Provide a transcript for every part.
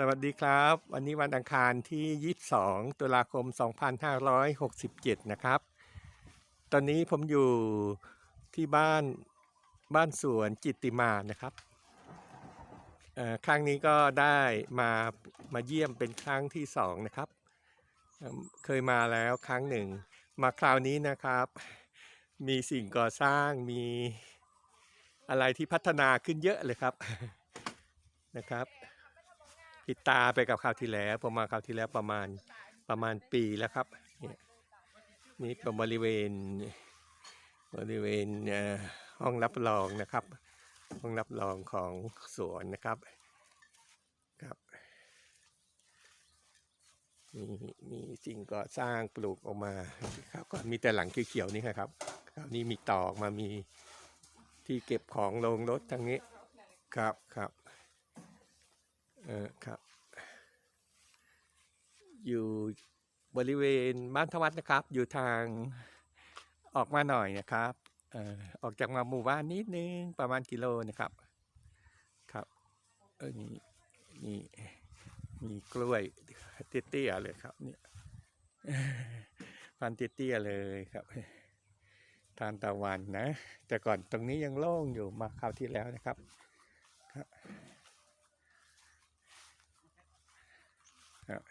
สวัสดีครับ วันนี้วันอังคารที่ 22 ตุลาคม 2567 นะครับ ตอนนี้ผมอยู่ที่บ้านบ้านสวนจิตติมานะครับครั้งนี้ก็ได้มามาเยี่ยมเป็นครั้งที่สองนะครับเเคยมาแล้วครั้งหนึ่ง มาคราวนี้นะครับ มีสิ่งก่อสร้างมีอะไรที่พัฒนาขึ้นเยอะเลยครับนะครับ ผิดตาไปกับคราวที่แล้วผมมาคราวที่แล้วประมาณประมาณปีแล้วครับเนี่ยนี่เป็นบริเวณบริเวณห้องรับรองนะครับ ห้องรับรองของสวนนะครับครับมีมีสิ่งก่อสร้างปลูกออกมาครับก็มีแต่หลังเขียวๆนี่ครับคราวนี้มีตอกมามีที่เก็บของลงรถทางนี้ครับครับ เออครับ อยู่บริเวณบ้านทวัดนะครับ อยู่ทางออกมาหน่อยนะครับเอ่อออกจากมาหมู่บ้านนิดนึงประมาณกิโลนะครับ ครับเออนี่นี่มีกล้วยเตี้ยๆเลยครับเนี่ยพันเตี้ยๆเลยครับทานตะวันนะ แต่ก่อนตรงนี้ยังโล่งอยู่มาคราวที่แล้วนะครับครับครับ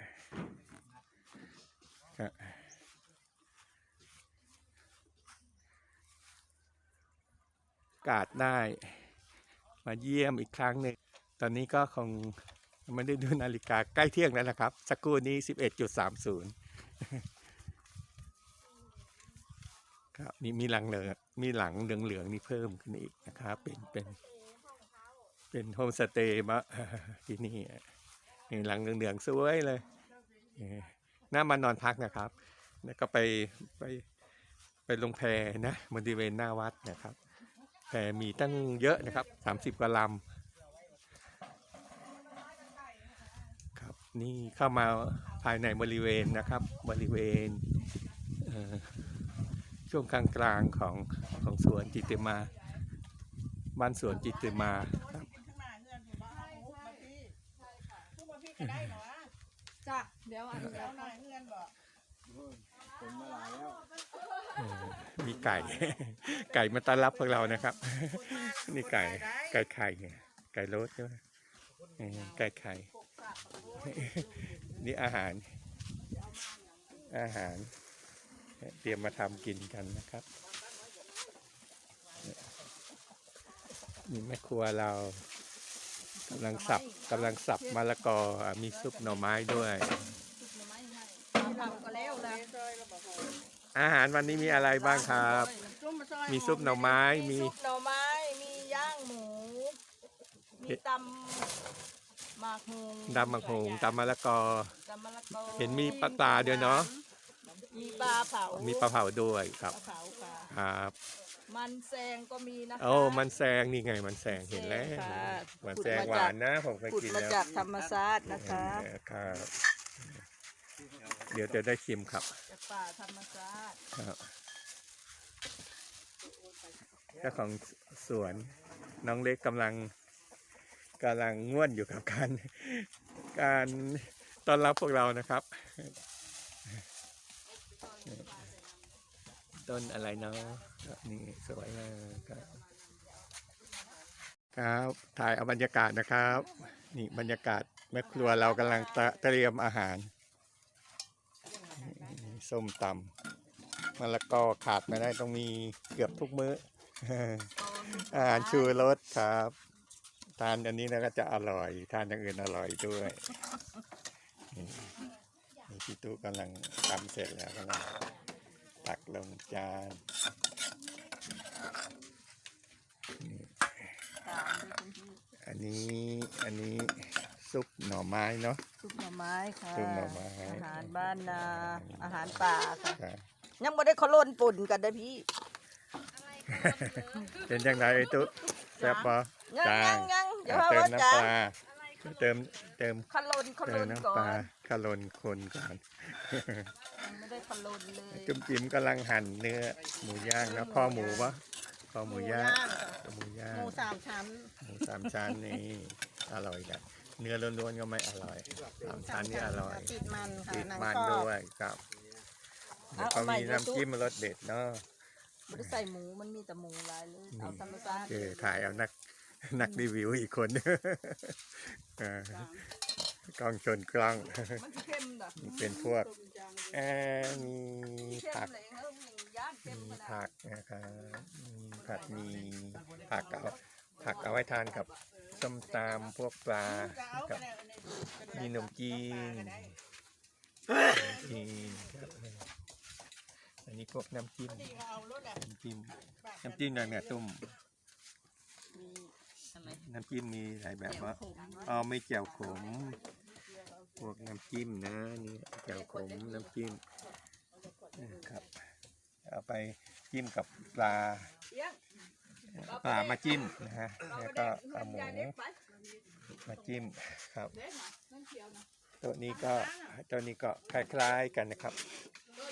กาดได้มาเยี่ยมอีกครั้งหนึ่ง ตอนนี้ก็คงไม่ได้ดูนาฬิกาใกล้เที่ยงแล้วนะครับ สักครู่นี้ 11.30 ครับนี่มีหลังเหลืองมีหลังเหลืองเหลืองนี่เพิ่มขึ้นอีกนะครับ เป็นเป็นเป็นโฮมสเตย์มาที่นี่นี่หลังเหลืองๆสวยเลย น่ามานอนพักนะครับแล้วก็ไปไปไปลงแพนะบริเวณหน้าวัดนะครับ แพมีตั้งเยอะนะครับสามสิบกว่าลำครับนี่เข้ามาภายในบริเวณนะครับ บริเวณเช่วงกลางกลางของของสวนจิตติมาบ้านสวนจิตติมาครับ จ้ะเดี๋ยวอันเดียวหน่อยเงินบอกผมมาหลายแล้วเออมีไก่ ไก่มาต้อนรับพวกเรานะครับ นี่ไก่ ไก่ไข่ไงไก่รสใช่ไหมเออไก่ไข่ นี่อาหาร อาหาร เตรียมมาทำกินกันนะครับ นี่แม่ครัวเรา กำลังสับกำลังสับมะละกออะมีซุปหน่อไม้ด้วย ทำก็แล้วนะอาหารวันนี้มีอะไรบ้างครับ มีซุปหน่อไม้มี ซุปหน่อไม้ มีย่างหมู มีตำหมากฮงดำมะฮงตำมะละกอ ตำมะละกอเห็นมีปลาปลาด้วยเนาะ มีปลาเผามีมีปลาเผาด้วยครับปลาเผาค่ะ ครับ มันแซงก็มีนะคะ โอ้มันแซงนี่ไงมันแซงเห็นแล้วค่ะ มันแซงหวานนะผมเคยขุดกินมาแล้วจากธรรมชาตินะคะ เออครับ เดี๋ยวจะได้ชิมครับจากป่าธรรมชาติครับเจ้าของสวนน้องเล็กกำลังกำลังง่วนอยู่กับการ การต้อนรับพวกเรานะครับ ต้นอะไรเนาะครับ นี่สวยมากครับครับถ่ายเอาบรรยากาศนะครับ นี่บรรยากาศแม่ครัวเรากำลังเตเตรียมอาหารส้มตำมะละกอขาดไม่ได้ต้องมีเกือบทุกมื้ออาหารชูรสครับ ทานอันนี้แล้วก็จะอร่อย ทานอย่างอื่นอร่อยด้วยนี่พี่ตู้กำลังทำเสร็จแล้วกำลังตักลงจาน นนี้อันนี้ซุปหน่อไม้เนาะ ซุปหน่อไม้ค่ะซุปหน่อไม้ อาหารบ้านนาอาหารป่าค่ะครับยังไม่ได้เขาลนปุ่นกันนะพี่ เป็นยังไงไอ้ตุ๊แซ่บปะยังจายังงยังอย่าอะว่าเติมว่าน้ำจ้าปลาเติมเติมขลนขลเติมนน้ำก่อปลานคาลนคนก่อนยังไม่ได้ขลนเลยจุ่มจิ๋มกำลังหั่นเนื้อหมูย่างนะพ่อหมูปะ พ่อหมูย่างหมูย่างหมูสามชั้นหมูสามชั้นนี่อร่อยนะเนื้อล้วนๆก็ไม่อร่อยสามชั้นนี่อร่อยติดมันค่ะติดหนังมันกรอบด้วยครับแล้วก็มีน้ำจิ้มรสเด็ดเนาะไม่ได้ใส่หมูมันมีแต่หมูหลายเลยเอาธรรมชาติเออถ่ายเอานักนักรีวิวอีกคนเออกล้องชนกล้อง มันเข้มน่ะนี่เป็นพวกเออมีเข้ผัมกเลยเออ มีผักนะครับมีผักมีผักเอาผักเอาไว้ทานกับส้มตำพวกปลากับมีขนมจีนจีนครับอันนี้พวกน้ำจิ้มน้ำจิ้มน้ำจิ้มอย่างเนี้ยตุ้มน้ำจิ้มมีหลายแบบว่าเอ๋อไม่เจียวขม พวกน้ำจิ้มนะนี่เจียวขมน้ำจิ้มนะครับ เอาไปจิ้มกับปลาเลี้ยงปลามาจิ้มนะฮะเราแล้วก็ก็ได้เอาหมูยาเด็กไปมาจิ้มครับ ตัวนี้ก็ตัวนี้ก็คล้ายๆกันนะครับ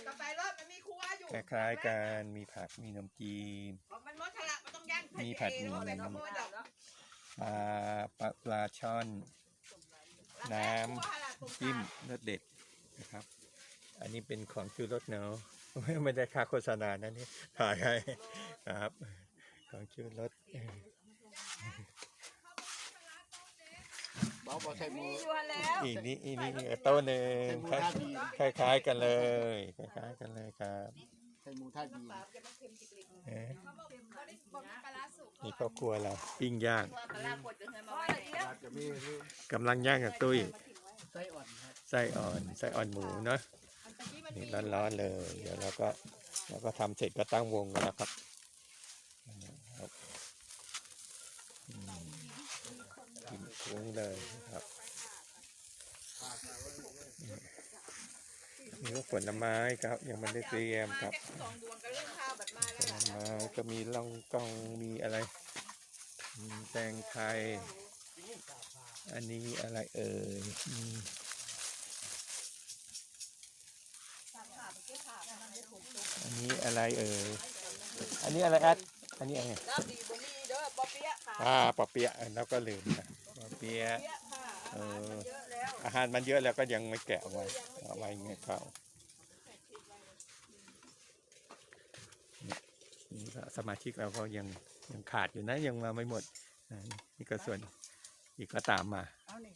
กาแฟรถมันมีครัวอยู่คล้ายๆกันมีผักมีนมจีนมันมดทะละมันต้องย่างมีผัดหมี่ปลาปลาปลาปลาช่อน น้ำจิ้มรสเด็ดนะครับ อันนี้เป็นของชูรสเนาะ ไม่ได้ค่าโฆษณานะนี่ถ่ายให้นะครับ ของชูรสบอกบอกใส่หมูมีอยู่แล้วอีกนี่อีกนี่โต๊ะหนึ่งใส่หมูท่าดีคล้ายๆกันเลยคล้ายๆกันเลยครับใส่หมูท่าดีเอ๊ะนี่ครอบครัวเราปิ้งย่างอาจจะมีนี่กำลังย่างกับตุ้ยไส้อ่อนครับไส้อ่อนไส้อ่อนหมูเนาะ นี่ร้อนๆเลย เดี๋ยวเราก็เราก็ทำเสร็จก็ตั้งวงกันแล้วครับกินคุ้งเลยครับนี่ก็ผลไม้ครับ ยังไม่ได้เตรียมครับผลไม้ก็มีล่องกองมีอะไรแตงไทย อันนี้อะไรเอ่ยอืมอั นนี้อะไรเอ่ย อันนี้อะไรแอด อันนี้อะไรน้ำดีบ่มีเด้อบ่เปี๊ยะค่ะอ่าปอเปี๊ยะแล้วก็ลืมนะปอเปี๊ยะ เปี๊ยะค่ะเออเยอะแล้วอาหารมันเยอะแล้วก็ยังไม่แกะเอาไว้เอาไว้อย่างเงี้ยเขานี่ก็สมาชิกเราก็ยังยังขาดอยู่นะยังมาไม่หมดอ่านี่ก็ส่วนอีกก็ตามมา เอานี่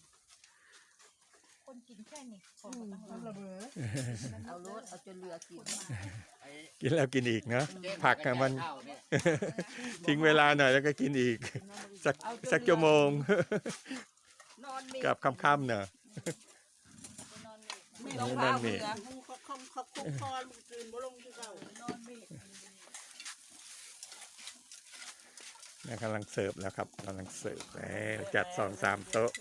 คนกินแค่นี้เอารถเอาจนเรือกินไอ้กินแล้วกินอีกเนาะเจ๊ผักอะมันข้าวเนี่ยทิ้งเวลาหน่อยแล้วก็กินอีก สักสักชั่วโมงนอนมีกับค่ำๆเนอะไม่ต้องนั่พานนี่เรือเขาเขาเขาคุกคอนกินบ่ลงที่เก่านอนมีนะกำลังเสิร์ฟแล้วครับกำลังเสิร์ฟแล้วจัดสองสามโต๊ะ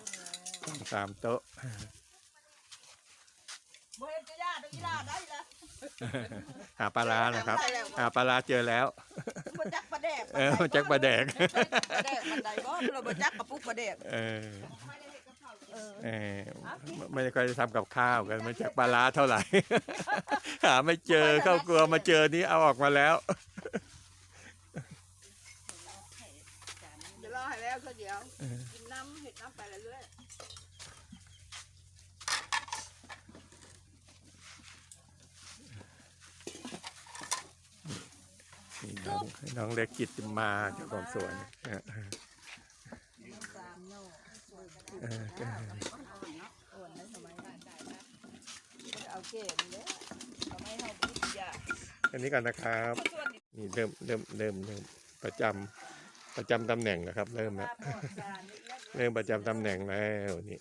สองสามโต๊ะ บ่เห็นจะยากอีลาได้ละหาปลาร้านะครับหาปลาร้าเจอแล้วบ่จักปลาแดกเออจักปลาแดกปลาแดกมันใดบ่เราบ่จักกระปุกปลาแดกเออเออเออไม่ไม่ค่อยจะทำกับข้าวกันไม่จักปลาร้าเท่าไหร่หาไม่เจอเข้ากลัวมาเจอนี้เอาออกมาแล้วเดี๋ยวรอให้แล้วก็เดี๋ยวกินน้ำเห็ดน้ำไปเรื่อย นี่น้องน้องเล็กกิตติมาเจ้าของสวนเออสามโน่เออเอออ้วนในสมัยนั้นเอาเก่งเลยทำให้เฮาพิจารอันนี้ก่อนนะครับส่วนนี่เริ่มเริ่มเริ่มเริ่มประจำประจำตำแหน่งนะครับ เริ่มแล้วเริ่มประจำตำแหน่งแล้วนี่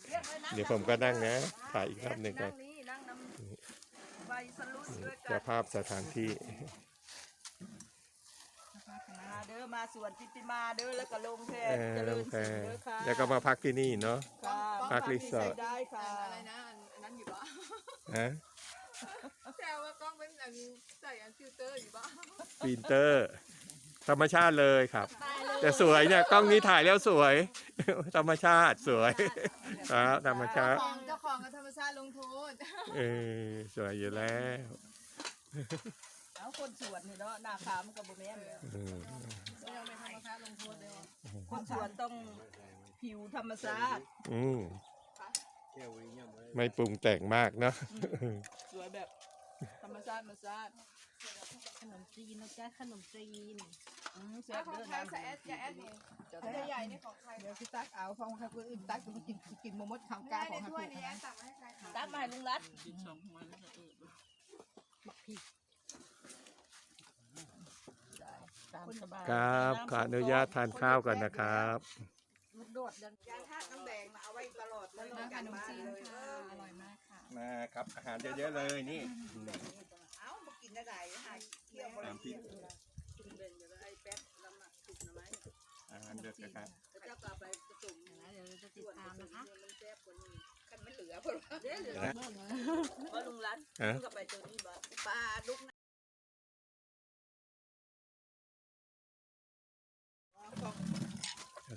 เดี๋ยวผมก็นั่งนะถ่ายอีกรอบหนึ่งก่อนนั่งนี่นั่งน้ำใบสลุดด้วยกัเจ้านภาพสถานที่ มาเด้อมา สวนจิตติมาเด้อแล้วก็ลงแพเออเจลริงญแพสินเด้อค่ะแล้วก็มาพักที่นี่เนาะ ค่ะพักรีสอร์ทใช้ได้ค่ะ อะไรนะอันอันนั้นอยู่บ้าฮะแต่ว่ากล้องเป็นอันใส่อันฟิลเตอร์อยู่บ้าปีนเตอร์ ธรรมชาติเลยครับ แต่สวยเนี่ยกล้องนี้ถ่ายแล้วสวย ธรรมชาติสวยครับธรรมชาเจ้าติของเจ้าของกับธรรมชาติลงโทษเออสวยอยู่แล้ว เอาคนสวนนี่เนาะหน้าขามนกับบ่แม่นเลยอืมไม่ต้องเป็นธรรมชาติลงโทษเลยคนสวนต้องผิวธรรมชาติอืมเที่ยววิ่งยังไงไม่ปรุงแต่งมากเนาะ สวยแบบธรรมชาติธรรมชาติขนมจีนนะจ๊ะขนมจีนอืมแซ่แล้บวของเด้อใครน้ำใส่แอดอย่าแอดนี่จะตัวใหญ่นี่ของใครเดี๋ยวพี่ตักเอาฟองใครคนอื่นตักจะมากินกินมมดข้าวไม่กาได้ขในองถ้วยใครนี้แอดสั่งมาให้ใครคะตักมาให้ลุงรัด กินสองวันแล้วก็เออ ตามสบายครับขออนุญาตทานข้าวก่อนนะครับมันโดดดังยาธาตุน้ำแดงมาเอาไว้ตลอดเลยมาขนมจีนเลยค่ะอร่อยมากค่ะมาครับ อาหารเยอะๆเลยนี่เอ้ามากินได้ไหนหาเที่ยวบริตามที่กินเด่นอยู่แล้วไอ้แป๊บลำหนักถูกนะไหมอาหารเดือดครับเจ้าก็ไปผสมเดี๋ยวเราจะติดตามนะคะมันแซ่บกว่านี้กันไม่เหลือเพิ่นว่าเด้เหลือว่าลุงรัดฮะลุงก็ไปตัวนี้บ่ปลาลูก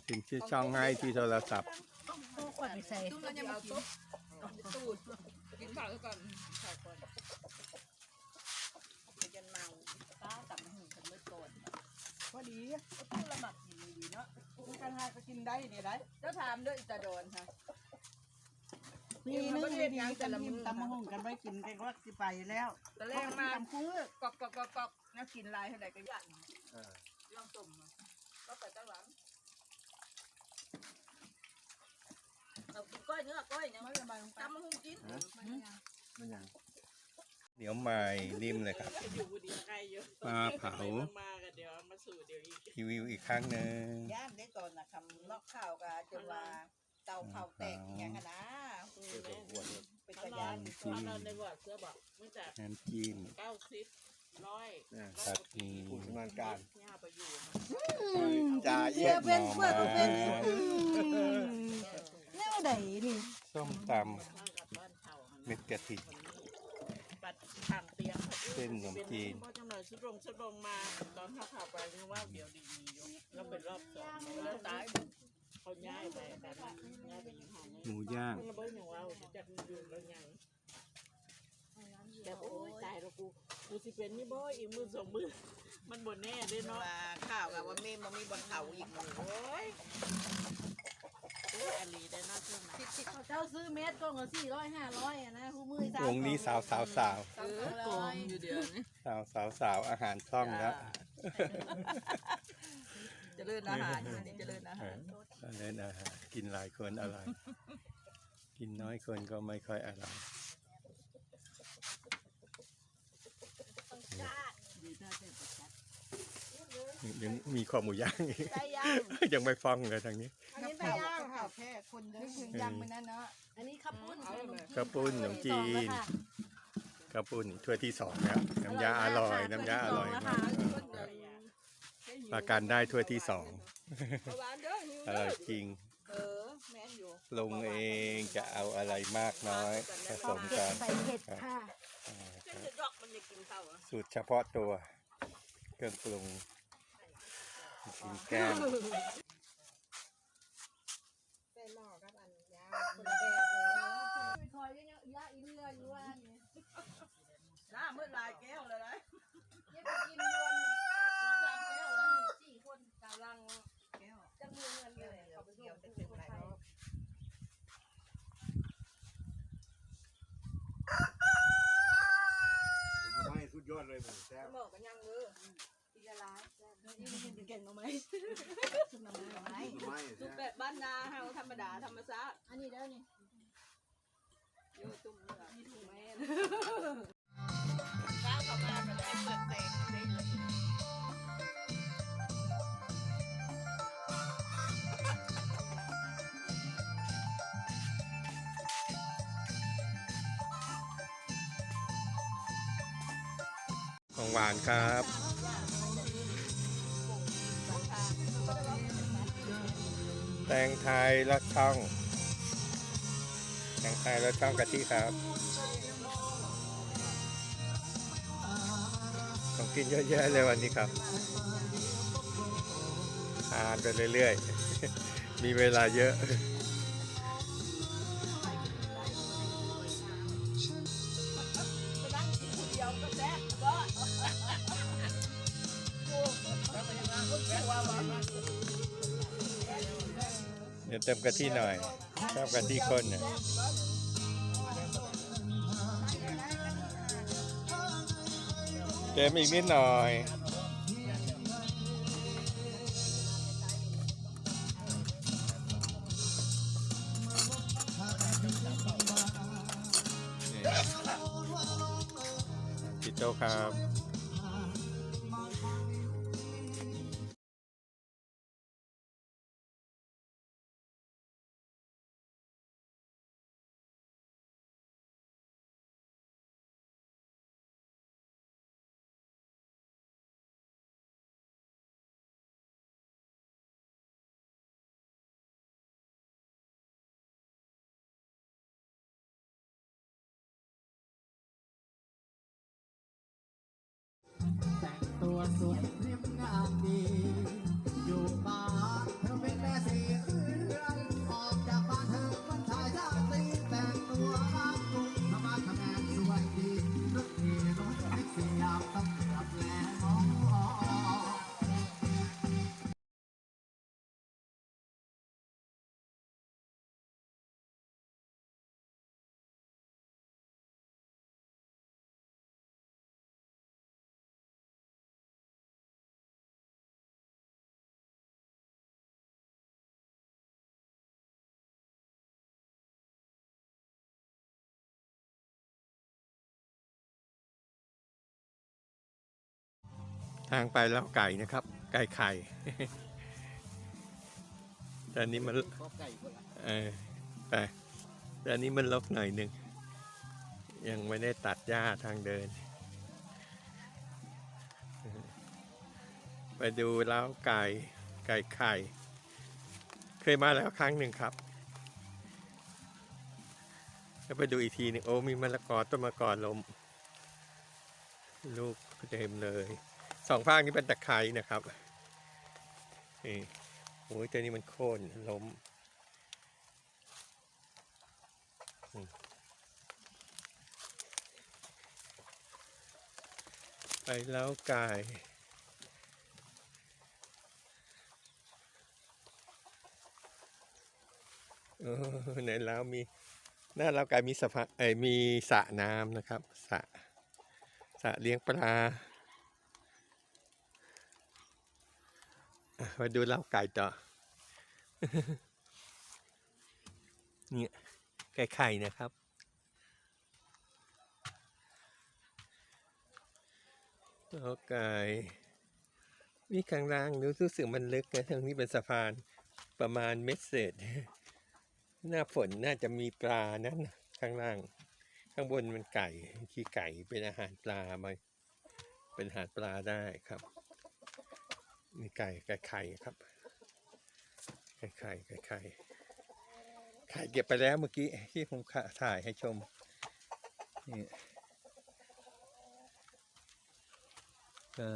พิมพ์ชื่อช่องให้ที่โทรศัพท์ขวดไปใส่ตุ้มแล้วยังมากินตูดกินข้าวก่อนกินข้าวก่อนยันเมาป้าตับหูฉันไม่ก่อนพอดีตู้ละหมักกินดีเนาะกันหาก็กินได้เนี่ยได้เจ้าถามด้วยจะโดนค่ะนี่นึกดีๆกันยิ้มตำมะฮงกันไว้กินกันว่าสิไปแล้วตะแรกมาคือกอกกอกกอกกอกแล้วกินลายเท่าไหร่ก็ยันลองต้มก็ไปตั้งหลัง เอากินก้อยเนื้อก้อยเนี่ยมันจะมาตำมะฮุงกินมันยังเหนียวใหม่นิ่มเลยครับอยู่ดีใกล้เยอะปลาเผามากันเดี๋ยวมาสู่เดี๋ยวอีกรีวิวอีกครั้งหนึ่งย่านได้ก่อนนะคำนอกข้าวก็จะว่าเตาเผาแตกอย่างนั้นนะเที่ยวขวดเนี่ยเป็นเขาตะนยาอนนเขานอนในบ่อเสื้อบอกเมื่อจากน้ำจิ้มเก้าสิบ ร้อยครับมีผู้ชำนาญการย่าไปอยู่จ่าเอี้ยนหน่อไม้แนวไหนนี่ส้มตข้างกับบ้านเขาำเม็ดกะทิ ปัดทางเตียงเส้นขนมจีนพ่อจังหน่อยชุดลงชุดลงมาตอนเขาขับไปนึกว่าเดี๋ยวดีอยู่แล้วเป็นรอบสองแล้วตายเขาย้ายไปแต่ย้ายไปยิงห้องหมูย่างมันระเบิดหนูเอาจากอยู่แล้วยังแต่โอ้ยตายแล้วกู กูสิเป็นนี่บ่อีกมือสองมือ มันบ่แน่เด้เนาะว่าข้าวกับว่าเมมมันมีบนเขาอีกหมู่โอ้ยโอ้ยอันนี้ได้น่าเชื่อไหมเจ้าซื้อเม็ดก็เงินสี่ร้อยห้าร้อยอะนะคู่มือสามวงนี้สาวสาวสาวเออโกงอยู่เดียวนี้สาวสาวสาวอาหารคล่องแล้วเจริญอาหารอันนี้เจริญอาเอหารอเล่นอาหารกินหลายคนอร่อย กินน้อยคนก็ไม่ค่อยอร่อย ดีน่าจะประจัด ยังมีข้อหมูย่างอีกไก่ย่างยังไม่ฟ้องเลยทางนี้อันนี้ไก่ย่างค่ะแค่คนเดียวนึกถึงยำมันนั่นเนาะอันนี้ข้าวปุ้นข้าวปุ้นขนมจีนข้าวปุ้นถ้วยที่สองแล้วน้ำยาอร่อยน้ำยาอร่อยมากประกันได้ถ้วยที่สองหวานเด้อหิวอร่อยจริงเออแม่นอยู่ลงเองจะเอาอะไรมากน้อยผสมเผ็กัดนใส่เผ็ดค่ะ อ่าคเส้นรับจะดอกมันจะกินเต่าอะสูตรเฉพาะตัว เครื่องปรุงกินแกงใส่หม้อกับอันยางคนละแบบเลยคอยเนี่ยยาอีเรืออยู่ว่านี่หน้ามืดลายแก้วเลยนะ เย็บกินยวนสองสามแก้วแล้วสี่คนกำลังจะมือเงินเลยเขาไปเที่ยวจะเก็บหลายรอบ ไม่สุดยอด เลยผมแซ่บหม้อกันยังเออปีละล้านนี่เก่งมาไหมชุบน้ำมันไม้ไม่ทุแซ่กบแบบบ้านนาเฮาธรรมดาธรรมชาติอันนี้ได้นี่โยตุ้มเนื้อนี่ถูกแม่ข้ ของหวานครับแตงไทยรสช่องแตงไทยรสช่องกะทิครับของกินเยอะแยะเลยวันนี้ครับทานไปเรื่อยๆ มีเวลาเยอะ เดี๋ยวเติมกะทิหน่อยชอบกันที่คนน่ะเติมอีกนิดหน่อยพี่โจครับ แต่งตัวสวยเรียบงามดี ทางไปแล้วไก่นะครับ ไก่ไข่แต่นี้มันก็ไก่คนละเออแต่นนี้มันลกหน่อยหนึ่งยังไม่ได้ตัดหญ้าทางเดิน ไปดูแล้วไก่ไก่ไข่ เคยมาแล้วครั้งหนึ่งครับแล้วไปดูอีกทีหนึงโอ้มีมะละกอต้นมะละกอลม ลูกเต็มเลย สองภาคนี้เป็นตะไคร้นะครับนี่โอ้ยตัวนี้มันโค่นล้มไปแล้วไก่เออในแล้วมีหน้าเราไก่มีสะพะเอยมีสระน้ำนะครับสระสระเลี้ยงปลา อะ มาดูเล้าไก่ต่อ เนี่ยไก่ไข่นะครับ เล้าไก่นี่ข้างล่างรู้สึกมันลึกนะทางนี้เป็นสะพานประมาณเมตรเศษ หน้าฝนน่าจะมีปลานั่นน่ะข้างล่าง ข้างบนมันไก่ ขี้ไก่เป็นอาหารปลามาเป็นอาหารปลาได้ครับ นี่ไก่ไก่ไข่ครับ ไก่ไข่ไก่ไข่ไข่เก็บไปแล้วเมื่อกี้ที่ผมถ่ายให้ชมนี่ไก่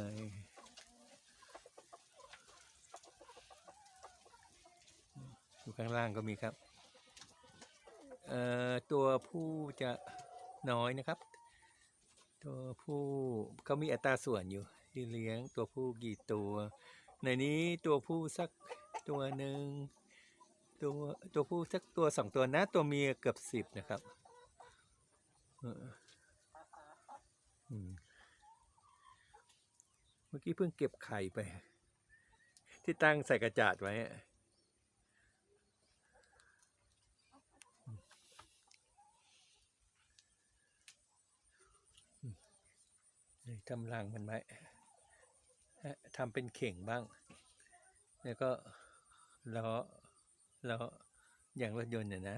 อยู่ข้างล่างก็มีครับเอ่อตัวผู้จะน้อยนะครับ ตัวผู้เขามีอัตราส่วนอยู่ ที่เลี้ยงตัวผู้กี่ตัว ในนี้ตัวผู้สักตัวหนึ่งตัวตัวผู้สักตัวสองตัวนะ ตัวเมียเกือบสิบนะครับเมื่อกี้เพิ่งเก็บไข่ไป ที่ตั้งใส่กระจาดไว้อะอืมเลยทำรังมันไว้ฮะ ทำเป็นเข่งบ้าง แล้วก็ล้อล้ออย่างรถยนต์เนี่ยนะ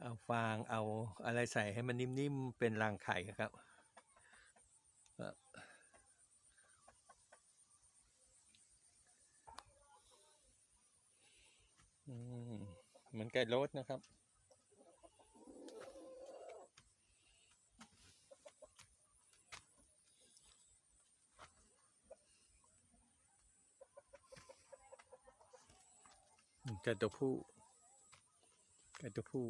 เอาฟางเอาอะไรใส่ให้มันนิ่มๆ เป็นรังไข่ครับอืมเหมือนไก่โรสนะครับ ไก่ตัวผู้ไก่ตัวผู้